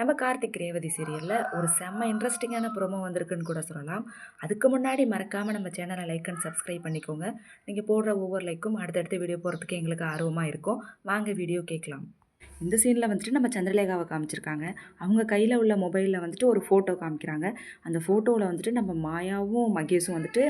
நம்ம கார்த்திக் ரேவதி சீரியலில் ஒரு செம்ம இன்ட்ரெஸ்டிங்கான ப்ரோமோ வந்திருக்குன்னு கூட சொல்லலாம். அதுக்கு முன்னாடி மறக்காமல் நம்ம சேனலை லைக் அண்ட் சப்ஸ்கிரைப் பண்ணிக்கோங்க. நீங்கள் போடுற ஒவ்வொரு லைக்கும் அடுத்தடுத்த வீடியோ போகிறதுக்கு எங்களுக்கு ஆர்வமாக இருக்கும். வாங்க வீடியோ கேட்கலாம். இந்த சீனில் வந்துட்டு நம்ம சந்திரலேகாவை காமிச்சிருக்காங்க. அவங்க கையில் உள்ள மொபைலில் வந்துட்டு ஒரு ஃபோட்டோ காமிக்கிறாங்க. அந்த ஃபோட்டோவில் வந்துட்டு நம்ம மாயாவும் மகேஷும் வந்துட்டு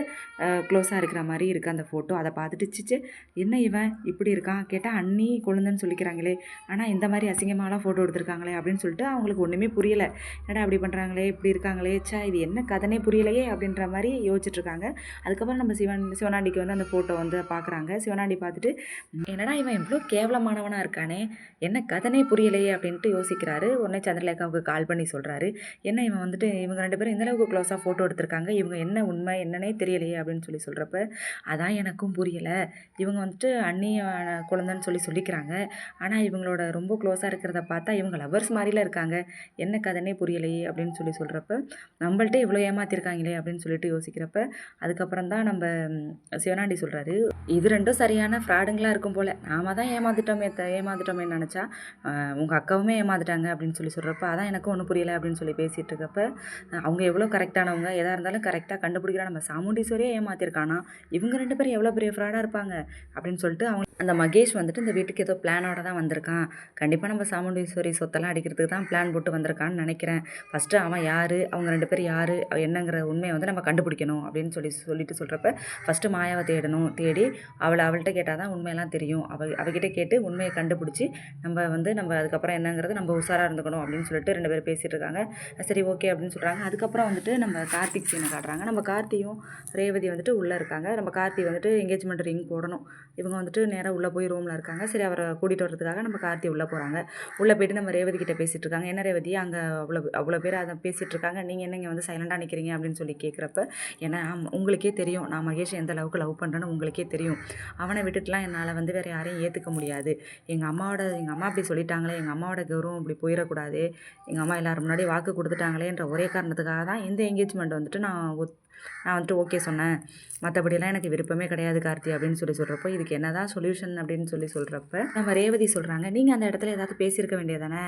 க்ளோஸாக இருக்கிற மாதிரி இருக்குது அந்த ஃபோட்டோ அதை பார்த்துட்டு சிச்சு என்ன இவன்? இப்படி இருக்கான்? கேட்டால் அண்ணி குழந்தைன்னு சொல்லிக்கிறாங்களே. ஆனால் இந்த மாதிரி அசிங்கமாலாம் ஃபோட்டோ எடுத்திருக்காங்களே அப்படின்னு சொல்லிட்டு அவங்களுக்கு ஒன்றுமே புரியலை. என்னடா அப்படி பண்ணுறாங்களே இப்படி இருக்காங்களே? சா இது என்ன கதனே புரியலையே அப்படின்ற மாதிரி யோசிச்சுட்ருக்காங்க. அதுக்கப்புறம் நம்ம சிவன் சிவனாண்டிக்கு வந்து அந்த ஃபோட்டோ வந்து பார்க்குறாங்க. சிவனாண்டி பார்த்துட்டு என்னடா இவன் இவ்வளோ கேவலமானவனாக இருக்கானே? என்ன கதனே புரியலையே அப்படின்ட்டு யோசிக்கிறாரு. உடனே சந்திரலேகாவுக்கு கால் பண்ணி சொல்கிறாரு என்ன இவன் வந்துட்டு இவங்க ரெண்டு பேரும் இந்தளவுக்கு க்ளோஸாக ஃபோட்டோ எடுத்திருக்காங்க. இவங்க என்ன உண்மை என்னன்னே தெரியலையே அப்படின்னு சொல்லி சொல்கிறப்ப அதான் எனக்கும் புரியலை. இவங்க வந்துட்டு அண்ணிய குழந்தைன்னு சொல்லி சொல்லிக்கிறாங்க. ஆனால் இவங்களோட ரொம்ப க்ளோஸாக இருக்கிறத பார்த்தா இவங்க லவர்ஸ் மாதிரிலாம் இருக்காங்க. என்ன கதைனே புரியலையே அப்படின்னு சொல்லி சொல்கிறப்ப நம்மள்ட்ட இவ்வளோ ஏமாத்திருக்காங்களே அப்படின்னு சொல்லிட்டு யோசிக்கிறப்ப அதுக்கப்புறம் தான் நம்ம சிவனாண்டி சொல்கிறாரு இது ரெண்டும் சரியான ஃப்ராடுங்களாக இருக்கும் போல். நாம தான் ஏமாந்துட்டோமே ஏமாந்துட்டோமே நினச்சா உங்கள் அக்காவுமே ஏமாந்துட்டாங்க அப்படின்னு சொல்லி சொல்கிறப்ப அதான் எனக்கும் ஒன்றும் புரியலை அப்படின்னு சொல்லி பேசிகிட்டு இருக்கப்ப அவங்க எவ்வளோ கரெக்டானவங்க எதாக இருந்தாலும் கரெக்டாக கண்டுபிடிக்கிறா. நம்ம சாமுண்டீஸ்வரியே ஏமாத்திருக்கானா இவங்க ரெண்டு பேரும் எவ்வளோ பெரிய ஃப்ராடாக இருப்பாங்க? அப்படின்னு சொல்லிட்டு அவங்க அந்த மகேஷ் வந்துட்டு இந்த வீட்டுக்கு ஏதோ பிளானோட தான் வந்திருக்கான். கண்டிப்பாக நம்ம சாமுண்டீஸ்வரி சொத்தெல்லாம் அடிக்கிறதுக்கு தான் பிளான் போட்டு வந்திருக்கான்னு நினைக்கிறேன். ஃபஸ்ட்டு அவன் யார்? அவங்க ரெண்டு பேரும் யார்? என்னங்கிற உண்மையை வந்து நம்ம கண்டுபிடிக்கணும் அப்படின்னு சொல்லி சொல்லிட்டு சொல்கிறப்ப ஃபஸ்ட்டு மாயாவை தேடணும். தேடி அவளை அவள்கிட்ட கேட்டால் தான் உண்மையெல்லாம் தெரியும். அவ அவகிட்ட கேட்டு உண்மையை கண்டுபிடிச்சி நம்ம வந்து வந்து நம்ம அதுக்கப்புறம் என்னங்கிறது நம்ம உஷாராக இருந்துக்கணும் அப்படின்னு சொல்லிட்டு ரெண்டு பேரும் பேசிகிட்டு இருக்காங்க சரி ஓகே அப்படின்னு சொல்கிறாங்க அதுக்கப்புறம் வந்துட்டு நம்ம கார்த்திக் சீனை காட்டுறாங்க. நம்ம கார்த்தியும் ரேவதி வந்துட்டு உள்ளே இருக்காங்க. நம்ம கார்த்தி வந்துட்டு என்கேஜ்மெண்ட் ரிங் போடணும். இவங்க வந்துட்டு நேராக உள்ளே போய் ரூமில் இருக்காங்க. சரி அவரை கூட்டிகிட்டு வர்றதுக்காக நம்ம கார்த்தி உள்ளே போகிறாங்க உள்ளே போயிட்டு நம்ம ரேவதி கிட்டே பேசிகிட்டு இருக்காங்க என்ன ரேவதி அங்கே அவ்வளோ அவ்வளோ பேர் அதை பேசிகிட்டு இருக்காங்க நீங்கள் என்ன இங்கே வந்து சைலண்டாக நிற்கிறீங்க அப்படின்னு சொல்லி கேட்குறப்ப ஏன்னா உங்களுக்கே தெரியும். நான் மகேஷ் எந்த அளவுக்கு லவ் பண்ணுறேன்னு உங்களுக்கே தெரியும். அவனை விட்டுட்டுலாம் என்னால் வந்து வேறு யாரையும் ஏற்றுக்க முடியாது. எங்கள் அம்மாவோட எங்கள் அம்மா அப்படி சொல்லிட்டாங்களே எங்கள் அம்மாவோட கௌரவம் இப்படி போயிடக்கூடாது எங்கள் அம்மா எல்லோரும் முன்னாடி வாக்கு கொடுத்துட்டாங்களேன்ற ஒரே காரணத்துக்காக தான் இந்த என்கேஜ்மெண்ட் வந்துட்டு நான் ஒத் நான் வந்துட்டு ஓகே சொன்னேன். மற்றபடியெல்லாம் எனக்கு விருப்பமே கிடையாது கார்த்தி அப்படின்னு சொல்லி சொல்கிறப்போ இதுக்கு என்ன தான் சொல்யூஷன் அப்படின்னு சொல்லி சொல்கிறப்ப நம்ம ரேவதி சொல்கிறாங்க நீங்கள் அந்த இடத்துல ஏதாவது பேசியிருக்க வேண்டியதானே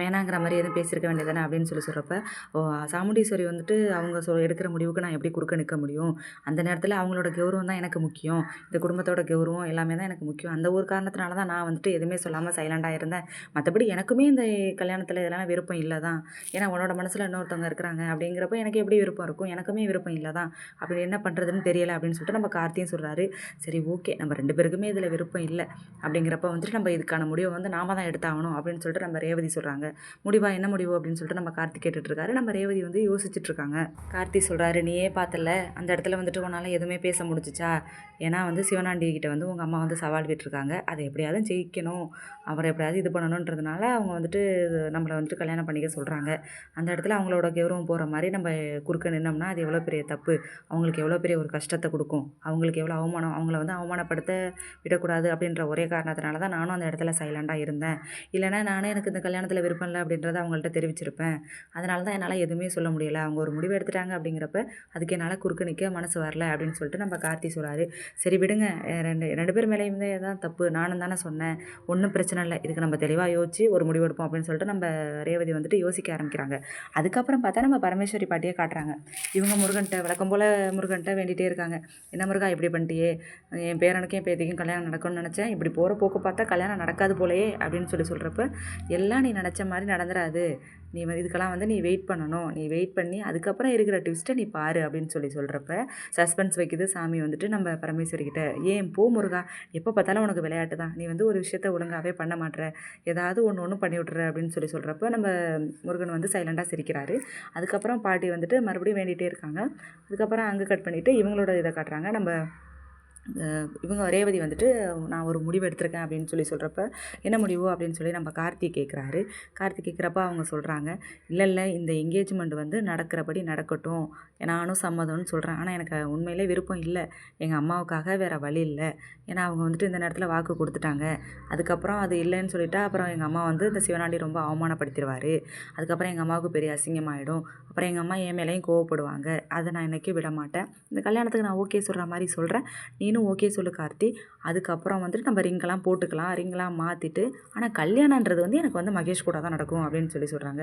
வேணாங்கிற மாதிரி எதுவும் பேசியிருக்க வேண்டியதானே அப்படின்னு சொல்லி சொல்கிறப்ப ஓ சாமுண்டீஸ்வரி வந்துட்டு அவங்க சொல் எடுக்கிற முடிவுக்கு நான் எப்படி குறுக்க நிற்க முடியும்? அந்த நேரத்தில் அவங்களோட கௌரவம் தான் எனக்கு முக்கியம். இந்த குடும்பத்தோட கௌரவம் எல்லாமே தான் எனக்கு முக்கியம். அந்த ஒரு காரணத்தினால தான் நான் வந்துட்டு எதுவுமே சொல்லாமல் சைலண்டாக இருந்தேன். மற்றபடி எனக்குமே இந்த கல்யாணத்தில் இதெல்லாம் விருப்பம் இல்லை தான் ஏன்னா உன்னோட மனசில் இன்னொருத்தவங்க இருக்கிறாங்க. அப்படிங்கிறப்ப எனக்கு எப்படி விருப்பம் இருக்கும்? எனக்குமே விருப்பம் இல்லை. தான் அப்படி என்ன பண்ணுறதுன்னு தெரியலை அப்படின்னு சொல்லிட்டு நம்ம கார்த்தியும் சொல்கிறாரு சரி ஓகே நம்ம ரெண்டு பேருக்குமே இதில் விருப்பம் இல்லை. அப்படிங்கிறப்ப வந்துட்டு நம்ம இதுக்கான முடிவை வந்து நாம தான் எடுத்தாகணும் அப்படின்னு சொல்லிட்டு நம்ம ரேவதி சொல்கிறாங்க முடிவா என்ன முடிவு அப்படின்னு சொல்லிட்டு நம்ம கார்த்தி கேட்டுட்ருக்காரு. நம்ம ரேவதி வந்து யோசிச்சுட்ருக்காங்க. கார்த்தி சொல்கிறாரு நீயே பார்த்தல அந்த இடத்துல வந்துட்டு உன்னால் எதுவுமே பேச முடிஞ்சிச்சா? ஏன்னா வந்து சிவனாண்டி கிட்ட வந்து உங்கள் அம்மா வந்து சவால் விட்டுருக்காங்க. அதை எப்படியாவது ஜெயிக்கணும். அவரை எப்படியாவது இது பண்ணணுன்றதுனால அவங்க வந்துட்டு நம்மளை வந்துட்டு கல்யாணம் பண்ணிக்க சொல்கிறாங்க அந்த இடத்துல அவங்களோட கௌரவம் போகிற மாதிரி நம்ம குறுக்க நின்னோம்னா அது எவ்வளோ பெரிய தப்பு? தப்பு அவங்களுக்கு எவ்வளோ பெரிய ஒரு கஷ்டத்தை கொடுக்கும் அவங்களுக்கு எவ்வளோ அவமானம் அவங்கள வந்து அவமானப்படுத்த விடக்கூடாது அப்படின்ற ஒரே காரணத்தினால தான் நானும் அந்த இடத்துல சைலண்டாக இருந்தேன். இல்லைனா நானே எனக்கு இந்த கல்யாணத்தில் விருப்பம் இல்லை அப்படின்றத அவங்கள்ட்ட தெரிவிச்சிருப்பேன். அதனால தான் என்னால் எதுவுமே சொல்ல முடியலை. அவங்க ஒரு முடிவு எடுத்துட்டாங்க அப்படிங்கிறப்ப அதுக்கு என்னால் குறுக்க நிற்க மனசு வரல அப்படின்னு சொல்லிட்டு நம்ம கார்த்தி சொல்கிறாரு சரி விடுங்க ரெண்டு ரெண்டு பேர் மேலேயுமே தான் தப்பு. நானும் தானே சொன்னேன். ஒன்றும் பிரச்சனை இல்லை. இதுக்கு நம்ம தெளிவாக யோசிச்சு ஒரு முடிவு எடுப்போம் அப்படின்னு சொல்லிட்டு நம்ம ரேவதி வந்துட்டு யோசிக்க ஆரம்பிக்கிறாங்க. அதுக்கப்புறம் பார்த்தா நம்ம பரமேஸ்வரி பாட்டியே காட்டுறாங்க. இவங்க முருகன்ட்ட வழக்கம் போல் முருகன்ட்ட வேண்டிகிட்டே இருக்காங்க. என்ன முருகா இப்படி பண்ணிட்டியே? என் பேரனுக்கும் என் பேத்திக்கும் கல்யாணம் நடக்கும்னு நினச்சேன். இப்படி போகிற போக்கு பார்த்தா கல்யாணம் நடக்காது போலையே அப்படின்னு சொல்லி சொல்கிறப்ப எல்லாம் நீ நினச்ச மாதிரி நடந்துடாது நீ இதுக்கெல்லாம் வந்து நீ வெயிட் பண்ணணும். நீ வெயிட் பண்ணி அதுக்கப்புறம் இருக்கிற ட்விஸ்ட்டை நீ பாரு அப்படின்னு சொல்லி சொல்கிறப்ப சஸ்பென்ஸ் வைக்குது. சாமி வந்துட்டு நம்ம பரமேஸ்வரிக்கிட்ட ஏன் போ முருகா எப்போ பார்த்தாலும் உனக்கு விளையாட்டு தான். நீ வந்து ஒரு விஷயத்த ஒழுங்காகவே பண்ண மாட்டேற. ஏதாவது ஒன்று ஒன்று பண்ணி விட்ற அப்படின்னு சொல்லி சொல்கிறப்ப நம்ம முருகன் வந்து சைலண்டாக சிரிக்கிறாரு. அதுக்கப்புறம் பாட்டி வந்துட்டு மறுபடியும் வேண்டிகிட்டே இருக்காங்க. அதுக்கப்புறம் அங்கே கட் பண்ணிவிட்டு இவங்களோட இதை காட்டுறாங்க. நம்ம இவங்க ரேவதி வந்துட்டு நான் ஒரு முடிவு எடுத்திருக்கேன் அப்படின்னு சொல்லி சொல்கிறப்ப என்ன முடிவு? அப்படின்னு சொல்லி நம்ம கார்த்தி கேட்குறாரு கார்த்தி கேட்குறப்ப அவங்க சொல்கிறாங்க இல்லை இல்லை இந்த என்கேஜ்மெண்ட் வந்து நடக்கிறபடி நடக்கட்டும். நானும் சம்மதம்னு சொல்கிறேன் ஆனால் எனக்கு உண்மையிலே விருப்பம் இல்லை. எங்கள் அம்மாவுக்காக வேறு வழி இல்லை. ஏன்னா அவங்க வந்துட்டு இந்த நேரத்தில் வாக்கு கொடுத்துட்டாங்க. அதுக்கப்புறம் அது இல்லைன்னு சொல்லிட்டா அப்புறம் எங்கள் அம்மா வந்து இந்த சிவனாண்டி ரொம்ப அவமானப்படுத்திடுவார் அதுக்கப்புறம் எங்கள் அம்மாவுக்கு பெரிய அசிங்கமாயிடும். அப்புறம் எங்கள் அம்மா என் மேலேயும் கோவப்படுவாங்க. அதை நான் இன்றைக்கும் விட மாட்டேன் இந்த கல்யாணத்துக்கு நான் ஓகே சொல்கிற மாதிரி சொல்கிறேன் நீனும் இன்னும் ஓகே சொல்லு கார்த்தி. அதுக்கப்புறம் வந்துட்டு நம்ம ரிங்கெல்லாம் போட்டுக்கலாம். ரிங்கெல்லாம் மாற்றிட்டு ஆனால் கல்யாணன்றது வந்து எனக்கு வந்து மகேஷ் கூட தான் நடக்கும் அப்படின்னு சொல்லி சொல்கிறாங்க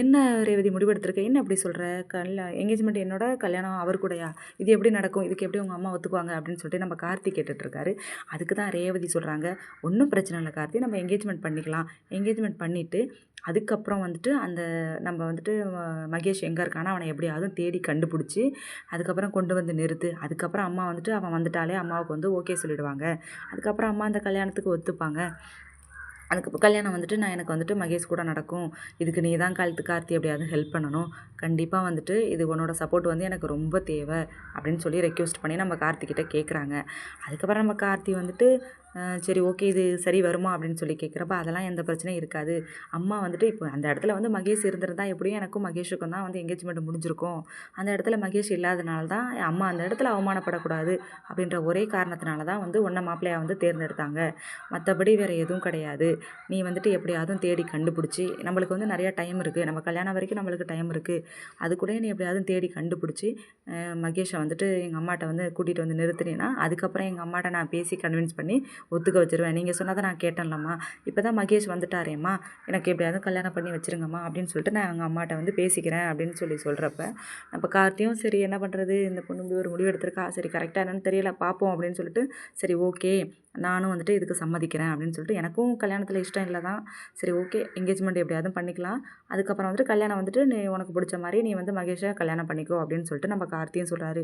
என்ன ரேவதி முடிவெடுத்திருக்க? என்ன அப்படி சொல்கிற கல்யா எங்கேஜ்மெண்ட் என்னோட கல்யாணம் அவர் கூடயா? இது எப்படி நடக்கும்? இதுக்கு எப்படி உங்கள் அம்மா ஒத்துக்குவாங்க? அப்படின்னு சொல்லிட்டு நம்ம கார்த்தி கேட்டுட்ருக்காரு. அதுக்கு தான் ரேவதி சொல்கிறாங்க ஒன்றும் பிரச்சனை இல்லை கார்த்தி. நம்ம எங்கேஜ்மெண்ட் பண்ணிக்கலாம். என்கேஜ்மெண்ட் பண்ணிவிட்டு அதுக்கப்புறம் வந்துட்டு அந்த நம்ம வந்துட்டு ம- மகேஷ் எங்கே இருக்கானோ அவனை எப்படியாவது தேடி கண்டுபிடிச்சி அதுக்கப்புறம் கொண்டு வந்து நிறுத்து. அதுக்கப்புறம் அம்மா வந்துட்டு அவன் வந்துட்டாலே அம்மாவுக்கு வந்து ஓகே சொல்லிடுவாங்க. அதுக்கப்புறம் அம்மா அந்த கல்யாணத்துக்கு ஒத்துப்பாங்க. அதுக்கு கல்யாணம் வந்துட்டு நான் எனக்கு வந்துட்டு மகேஷ் கூட நடக்கும். இதுக்கு நீ தான் கழுத்து கார்த்தி எப்படியாவது ஹெல்ப் பண்ணணும். கண்டிப்பாக வந்துட்டு இது உன்னோட சப்போர்ட் வந்து எனக்கு ரொம்ப தேவை அப்படின்னு சொல்லி ரெக்வெஸ்ட் பண்ணி நம்ம கார்த்திக்கிட்ட கேட்குறாங்க அதுக்கப்புறம் நம்ம கார்த்தி வந்துட்டு சரி ஓகே இது சரி வருமா அப்படின்னு சொல்லி கேட்குறப்ப அதெல்லாம் எந்த பிரச்சனையும் இருக்காது. அம்மா வந்துட்டு இப்போ அந்த இடத்துல வந்து மகேஷ் இருந்திருந்தா எப்படியும் எனக்கும் மகேஷுக்கும் தான் வந்து எங்கேஜ்மெண்ட் முடிஞ்சிருக்கும். அந்த இடத்துல மகேஷ் இல்லாதனால தான் அம்மா அந்த இடத்துல அவமானப்படக்கூடாது அப்படின்ற ஒரே காரணத்தினால தான் வந்து ஒன்றை மாப்பிள்ளையாக வந்து தேர்ந்தெடுத்தாங்க. மற்றபடி வேறு எதுவும் கிடையாது. நீ வந்துட்டு எப்படியாவது தேடி கண்டுபிடிச்சி நம்மளுக்கு வந்து நிறையா டைம் இருக்குது நம்ம கல்யாணம் வரைக்கும் நம்மளுக்கு டைம் இருக்குது அது கூட நீ எப்படியாவது தேடி கண்டுபிடிச்சி மகேஷை வந்துட்டு எங்கள் அம்மாட்ட வந்து கூட்டிகிட்டு வந்து நிறுத்தினீன்னா அதுக்கப்புறம் எங்கள் அம்மாட்ட நான் பேசி கன்வின்ஸ் பண்ணி ஒத்துக்க வச்சிருவேன். நீங்கள் சொன்னதை நான் கேட்டேன்லம்மா. இப்போ தான் மகேஷ் வந்துட்டாரேம்மா. எனக்கு எப்படியாவது கல்யாணம் பண்ணி வச்சிருங்கம்மா அப்படின்னு சொல்லிட்டு நான் எங்கள் அம்மாட்ட வந்து பேசிக்கிறேன் அப்படின்னு சொல்லி சொல்கிறப்ப நம்ம கார்த்தியும் சரி என்ன பண்ணுறது இந்த பொண்ணு இப்படி ஒரு முடிவு எடுத்திருக்கா? சரி கரெக்டாக என்னன்னு தெரியல பார்ப்போம் அப்படின்னு சொல்லிட்டு சரி ஓகே நானும் வந்துட்டு இதுக்கு சம்மதிக்கிறேன் அப்படின்னு சொல்லிட்டு எனக்கும் கல்யாணத்தில் இஷ்டம் இல்லை தான் சரி ஓகே என்கேஜ்மெண்ட் எப்படியாவது பண்ணிக்கலாம். அதுக்கப்புறம் வந்துட்டு கல்யாணம் வந்துட்டு நீ உனக்கு பிடிச்ச மாதிரி நீ வந்து மகேஷை கல்யாணம் பண்ணிக்கோ அப்படின்னு சொல்லிட்டு நம்ம கார்த்தியும் சொல்கிறாரு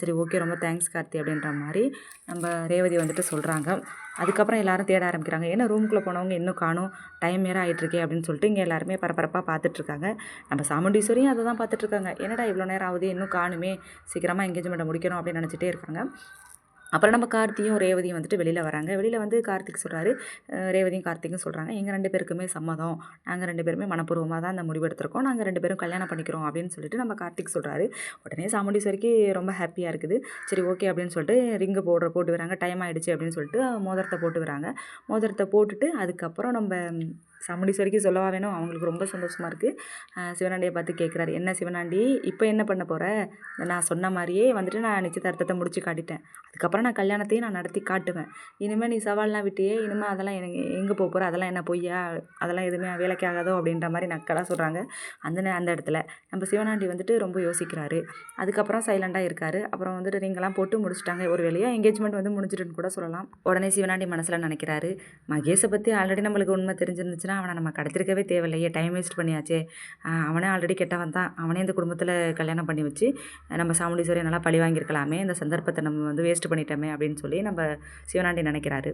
சரி ஓகே ரொம்ப தேங்க்ஸ் கார்த்தி அப்படின்ற மாதிரி நம்ம ரேவதி வந்துட்டு சொல்கிறாங்க அதுக்கப்புறம் எல்லாரும் தேட ஆரம்பிக்கிறாங்க. ஏன்னா ரூம்குள்ளே போனவங்க இன்னும் காணும்? டைம் வேறு ஆகிட்டுருக்கே அப்படின்னு சொல்லிட்டு இங்கே எல்லாருமே பரபரப்பாக பார்த்துட்ருக்காங்க நம்ம சாமுண்டீஸ்வரியும் அதை தான் பார்த்துட்ருக்காங்க என்னடா இவ்வளோ நேரம் ஆகுது? இன்னும் காணுமே? சீக்கிரமாக எங்கேஜ்மெண்ட்டை முடிக்கணும் அப்படின்னு நினச்சிட்டே இருக்காங்க. அப்புறம் நம்ம கார்த்தியும் ரேவதியும் வந்துட்டு வெளியில் வராங்க. வெளியில் வந்து கார்த்திக் சொல்கிறாரு ரேவதியும் கார்த்திக்கும் சொல்கிறாங்க எங்கள் ரெண்டு பேருக்குமே சம்மதம். நாங்கள் ரெண்டு பேருமே மனப்பூர்வமாக தான் அந்த முடிவெடுத்திருக்கோம். நாங்கள் ரெண்டு பேரும் கல்யாணம் பண்ணிக்கிறோம். அப்படின்னு சொல்லிட்டு நம்ம கார்த்திக் சொல்கிறாரு உடனே சாமுண்டீஸ்வரிக்கு ரொம்ப ஹாப்பியாக இருக்குது. சரி ஓகே அப்படின்னு சொல்லிட்டு ரிங்கு போடுற போட்டு வராங்க. டைம் ஆகிடுச்சு அப்படின்னு சொல்லிட்டு மோதிரத்தை போட்டு வராங்க. மோதிரத்தை போட்டுட்டு அதுக்கப்புறம் நம்ம சாமுண்டீஸ்வரிக்கு சொல்லவா வேணும்? அவங்களுக்கு ரொம்ப சந்தோஷமாக இருக்குது சிவனாண்டியை பார்த்து கேட்குறாரு என்ன சிவனாண்டி இப்போ என்ன பண்ண போகிற நான் சொன்ன மாதிரியே வந்துட்டு நான் நிச்சயதார்த்தத்தை முடிச்சு காட்டிட்டேன். அதுக்கப்புறம் நான் கல்யாணத்தையும் நான் நடத்தி காட்டுவேன். இனிமேல் நீ சவால்லாம் விட்டியே இனிமேல் அதெல்லாம் எனக்கு எங்கே போக போகிற அதெல்லாம் என்ன பொய்யா? அதெல்லாம் எதுவுமே வேலைக்கு ஆகாதோ? அப்படின்ற மாதிரி நக்கலாக சொல்கிறாங்க அந்த அந்த இடத்துல நம்ம சிவனாண்டி வந்துட்டு ரொம்ப யோசிக்கிறாரு. அதுக்கப்புறம் சைலண்டாக இருக்காரு. அப்புறம் வந்துட்டு ரிங்கெல்லாம் போட்டு முடிச்சிட்டாங்க. ஒரு வேலையாக எங்கேஜ்மெண்ட் வந்து முடிஞ்சிட்டுன்னு கூட சொல்லலாம். உடனே சிவனாண்டி மனசில் நினைக்கிறாரு. மகேஷை பற்றி ஆல்ரெடி நம்மளுக்கு உண்மை தெரிஞ்சிருந்துச்சுன்னா அவனை நம்ம கடத்திருக்கவே தேவையில்லையே. டைம் வேஸ்ட் பண்ணியாச்சே. அவனே ஆல்ரெடி கெட்டவன் தான் அவனே இந்த குடும்பத்தில் கல்யாணம் பண்ணி வச்சு நம்ம சாமுண்டீஸ்வரியை நல்லா பழி வாங்கியிருக்கலாமே. இந்த சந்தர்ப்பத்தை நம்ம வந்து வேஸ்ட் பண்ணிட்டோமே அப்படின்னு சொல்லி நம்ம சிவனாண்டி நினைக்கிறாரு.